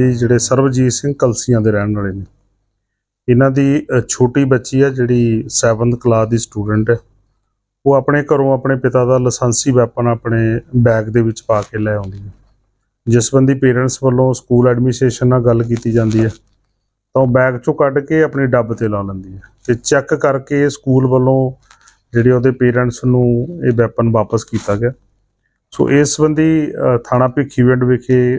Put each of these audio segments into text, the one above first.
ਇਹ ਜਿਹੜੇ ਸਰਵਜੀਤ ਸਿੰਘ ਕਲਸੀਆਂ ਦੇ ਰਹਿਣ ਵਾਲੇ ਨੇ ਇਹਨਾਂ ਦੀ ਛੋਟੀ ਬੱਚੀ ਆ ਜਿਹੜੀ 7th ਕਲਾਸ ਦੀ ਸਟੂਡੈਂਟ ਹੈ ਉਹ ਆਪਣੇ ਘਰੋਂ ਆਪਣੇ ਪਿਤਾ ਦਾ ਲਾਇਸੈਂਸੀ ਵੈਪਨ ਆਪਣੇ ਬੈਗ ਦੇ ਵਿੱਚ ਪਾ ਕੇ ਲੈ ਆਉਂਦੀ ਹੈ ਜਿਸ ਬੰਦੀ ਪੇਰੈਂਟਸ ਵੱਲੋਂ ਸਕੂਲ ਐਡਮਿਨਿਸਟ੍ਰੇਸ਼ਨ ਨਾਲ ਗੱਲ ਕੀਤੀ ਜਾਂਦੀ ਹੈ ਤਾਂ ਉਹ ਬੈਗ ਚੋਂ ਕੱਢ ਕੇ ਆਪਣੀ ਡੱਬ ਤੇ ਲਾ ਲੈਂਦੀ ਹੈ ਤੇ ਚੈੱਕ ਕਰਕੇ ਸਕੂਲ ਵੱਲੋਂ ਜਿਹੜੇ ਉਹਦੇ ਪੇਰੈਂਟਸ ਨੂੰ ਇਹ ਵੈਪਨ ਵਾਪਸ ਕੀਤਾ ਗਿਆ ਸੋ ਇਸ ਸੰਬੰਧੀ ਥਾਣਾ ਭਿੱਖੀਵਿੰਡ ਵਿਖੇ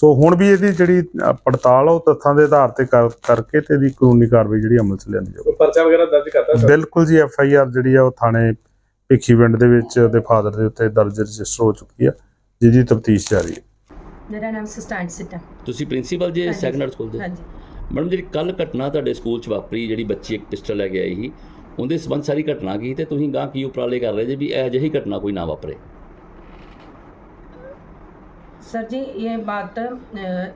ਸੋ ਹੁਣ ਵੀ ਇਹਦੀ ਜਿਹੜੀ ਪੜਤਾਲ ਉਹ ਤੱਥਾਂ ਦੇ ਆਧਾਰ ਤੇ ਕਰਕੇ ਤੇ ਦੀ ਕਾਨੂੰਨੀ ਕਾਰਵਾਈ ਜਿਹੜੀ ਅਮਲ 'ਚ ਲਿਆਂਦੀ ਜਾਵੇ ਪਰਚਾ ਵਗੈਰਾ ਦਰਜ ਕਰਤਾ ਸਰ ਬਿਲਕੁਲ ਜੀ ਐਫ ਆਈ ਆਰ ਜਿਹੜੀ ਆ ਉਹ ਥਾਣੇ ਪਿੰਡ ਦੇ ਵਿੱਚ ਉਹਦੇ ਫਾਦਰ ਦੇ ਉੱਤੇ ਦਰਜ ਰਜਿਸਟਰ ਹੋ ਚੁੱਕੀ ਆ ਜਿਹਦੀ ਤਫਤੀਸ਼ ਜਾਰੀ ਹੈ ਮੇਰਾ ਨਾਮ ਸਸਟੈਂਡ ਸਿੱਟਾ ਤੁਸੀਂ ਪ੍ਰਿੰਸੀਪਲ ਜੀ ਸੈਕੰਡਰ ਸਕੂਲ ਦੇ ਹਾਂਜੀ ਮੈਡਮ ਜਿਹੜੀ ਕੱਲ ਘਟਨਾ ਤੁਹਾਡੇ ਸਕੂਲ 'ਚ ਵਾਪਰੀ ਜਿਹੜੀ ਬੱਚੀ ਇੱਕ ਪਿਸਟਲ ਲੈ ਕੇ ਆਈ ਸੀ ਉਹਦੇ ਸਬੰਧ ਸਾਰੀ ਘਟਨਾ ਕੀ ਤੇ ਤੁਸੀਂ ਗਾਂ ਕੀ ਉਪਰਾਲੇ ਕਰ ਰਹੇ ਜੇ ਵੀ ਇਹ ਅਜਿਹੀ ਘਟਨਾ ਕੋਈ ਨਾ ਵਾਪਰੇ सर जी ये बात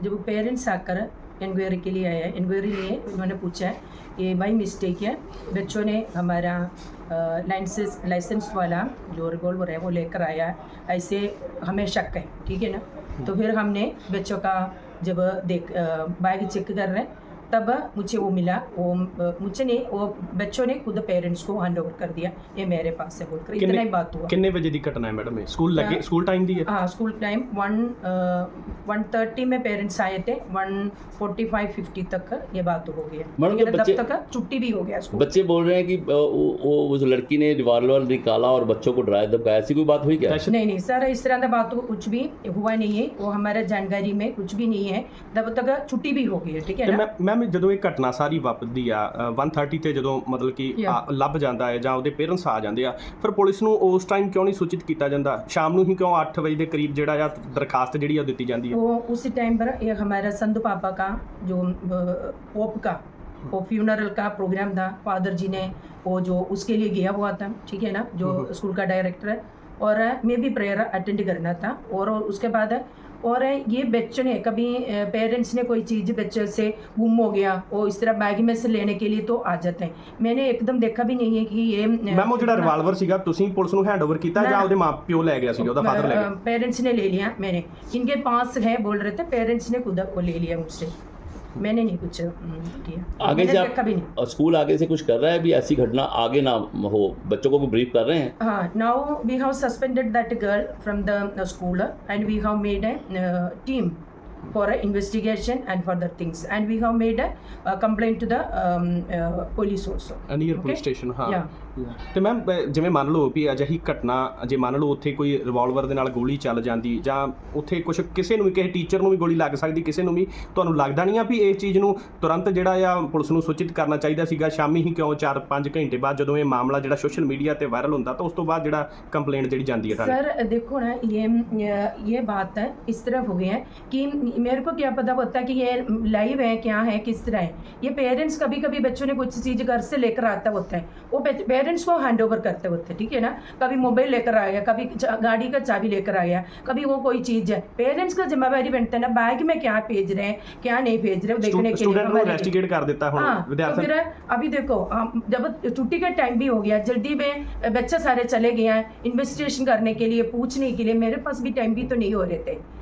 जब पेरेंट्स आकर इंक्वायरी के लिए आया हैं इंक्वायरी लिए उन्होंने पूछा है ये बाई मिस्टेक है बच्चों ने हमारा लाइसेंस लाइसेंस वाला जो रिवॉल्वर है वो लेकर आया ऐसे हमें शक है ठीक है ना हम्म। तो फिर हमने बच्चों का जब देख बाइक चेक कर रहे हैं तब मुझे वो मिला वो मुझे ने वो बच्चों ने खुद पेरेंट्स को हैंड ओवर कर दिया ये मेरे पास से बोलकर इतना ही बात हुआ कितने बजे की घटना है मैडम स्कूल लगे स्कूल टाइम दी है हाँ school time one one thirty में पेरेंट्स आए थे वन फोर्टी फाइव फिफ्टी तक ये बात हो गई मैडम तब तक छुट्टी भी हो गया बच्चे बोल रहे हैं कि वो उस लड़की ने रिवाल्वर निकाला और बच्चों को डराया धमकाया ऐसी कोई बात हुई क्या नहीं नहीं सर इस तरह की बात कुछ भी हुआ नहीं है वो हमारा जानकारी में कुछ भी नहीं है तब तक छुट्टी भी हो गई है ठीक है मैम ਮੈਮ ਜਦੋਂ ਇਹ ਘਟਨਾ ਸਾਰੀ ਵਾਪਰਦੀ ਆ 130 ਤੇ ਜਦੋਂ ਮਤਲਬ ਕਿ ਲੱਭ ਜਾਂਦਾ ਹੈ ਜਾਂ ਉਹਦੇ ਪੇਰੈਂਟਸ ਆ ਜਾਂਦੇ ਆ ਫਿਰ ਪੁਲਿਸ ਨੂੰ ਉਸ ਟਾਈਮ ਕਿਉਂ ਨਹੀਂ ਸੂਚਿਤ ਕੀਤਾ ਜਾਂਦਾ ਸ਼ਾਮ ਨੂੰ ਹੀ ਕਿਉਂ 8 ਵਜੇ ਦੇ ਕਰੀਬ ਜਿਹੜਾ ਆ ਦਰਖਾਸਤ ਜਿਹੜੀ ਆ ਦਿੱਤੀ ਜਾਂਦੀ ਹੈ ਉਹ ਉਸੇ ਟਾਈਮ ਪਰ ਇਹ ਹਮਾਰਾ ਸੰਧੂ ਪਾਪਾ ਦਾ ਜੋ ਪੋਪ ਦਾ ਉਹ ਫਿਊਨਰਲ ਕਾ ਪ੍ਰੋਗਰਾਮ ਦਾ ਫਾਦਰ ਜੀ ਨੇ ਉਹ ਜੋ ਉਸਕੇ ਲਈ ਗਿਆ गया ਤਾਂ ਠੀਕ ਹੈ ਨਾ ਜੋ ਸਕੂਲ स्कूल ਡਾਇਰੈਕਟਰ ਹੈ ਔਰ और अ, मैं भी प्रेयर अटेंड करना था और ये बच्चों ने कभी पेरेंट्स ने कोई चीज़ बच्चे से गुम हो गया वो इस तरह बैग में से लेने के लिए तो आ जाते हैं मैंने एकदम ਦੇਖਾ ਵੀ ਨਹੀਂ ਹੈ ਕਿ ਇਹ ਮੈਮ ਉਹ ਜਿਹੜਾ ਰਿਵਾਲਵਰ ਸੀਗਾ ਤੁਸੀਂ ਪੁਲਿਸ ਨੂੰ ਹੈਂਡਓਵਰ ਕੀਤਾ ਜਾਂ ਉਹਦੇ ਮਾਪਿਓ ਲੈ ਗਿਆ ਸੀ ਉਹਦਾ ਫਾਦਰ ਲੈ ਗਿਆ पेरेंट्स ਨੇ ਲੈ ਲਿਆ ਮੇਰੇ ਇਨਕੇ ਪਾਸ ਹੈ ਬੋਲ ਰਹੇ ਤੇ पेरेंट्स ਨੇ ਖੁਦ ਉਹ ਲੈ ਲਿਆ ਮੁਝਸੇ मैंने नहीं कुछ किया आगे से आप कभी नहीं स्कूल आगे से कुछ कर रहा है भी ऐसी घटना आगे ना हो बच्चों को भी ब्रीफ कर रहे हैं हाँ now we have suspended that girl from the school and we have made a team for a investigation and further things and we have made a, a complaint to the um, uh, police also and your okay? police station huh? yeah ਤੇ ma'am ਜਿਵੇਂ ਮੰਨ ਲਓ ਵੀ ਅਜਿਹੀ ਘਟਨਾ ਜੇ ਮੰਨ ਲਓ ਉੱਥੇ ਕੋਈ ਰਿਵਾਲਵਰ ਦੇ ਨਾਲ ਗੋਲੀ ਚੱਲ ਜਾਂਦੀ ਜਾਂ ਉੱਥੇ ਕੁਝ ਕਿਸੇ ਨੂੰ ਵੀ ਕਿਸੇ ਟੀਚਰ ਨੂੰ ਵੀ ਗੋਲੀ ਲੱਗ ਸਕਦੀ ਕਿਸੇ ਨੂੰ ਵੀ ਤੁਹਾਨੂੰ ਲੱਗਦਾ ਨਹੀਂ ਆ ਵੀ ਇਹ ਚੀਜ਼ ਨੂੰ ਤੁਰੰਤ ਜਿਹੜਾ ਆ ਪੁਲਿਸ ਨੂੰ ਸੂਚਿਤ ਕਰਨਾ ਚਾਹੀਦਾ ਸੀਗਾ ਸ਼ਾਮੀ ਹੀ ਕਿਉਂ 4-5 ਘੰਟੇ ਬਾਅਦ ਜਦੋਂ ਇਹ ਮਾਮਲਾ ਜਿਹੜਾ ਸੋਸ਼ਲ ਮੀਡੀਆ ਤੇ ਵਾਇਰਲ ਹੁੰਦਾ ਤਾਂ ਉਸ ਤੋਂ ਬਾਅਦ ਜਿਹੜਾ ਕੰਪਲੇਂਟ ਜਿਹੜੀ ਜਾਂਦੀ ਹੈ ਸਰ ਦੇਖੋ ਨਾ ਇਹ ਇਹ ਬਾਤ ਹੈ ਇਸ ਤਰ੍ਹਾਂ ਹੋ ਗਿਆ गई है कि मेरे को ਪਤਾ पता होता है कि ये लाइव ਹੈ क्या है ਹੈ तरह है ये पेरेंट्स कभी कभी बच्चों ने कुछ चीज़ घर से लेकर आता होता पेरेंट्स को हैंड ओवर करते होते ठीक है ना कभी मोबाइल लेकर आ गया कभी गाड़ी का चाबी लेकर आ गया कभी वो कोई चीज़ है पेरेंट्स का जिम्मेवारी बनता है ना बैग में क्या भेज रहे हैं क्या नहीं भेज रहे देखने के लिए कर देता हाँ, तो अभी देखो जब छुट्टी का टाइम भी हो गया जल्दी में बच्चे सारे चले गए हैं इन्वेस्टिगेशन करने के लिए पूछने के लिए मेरे पास भी टाइम भी तो नहीं हो रहे थे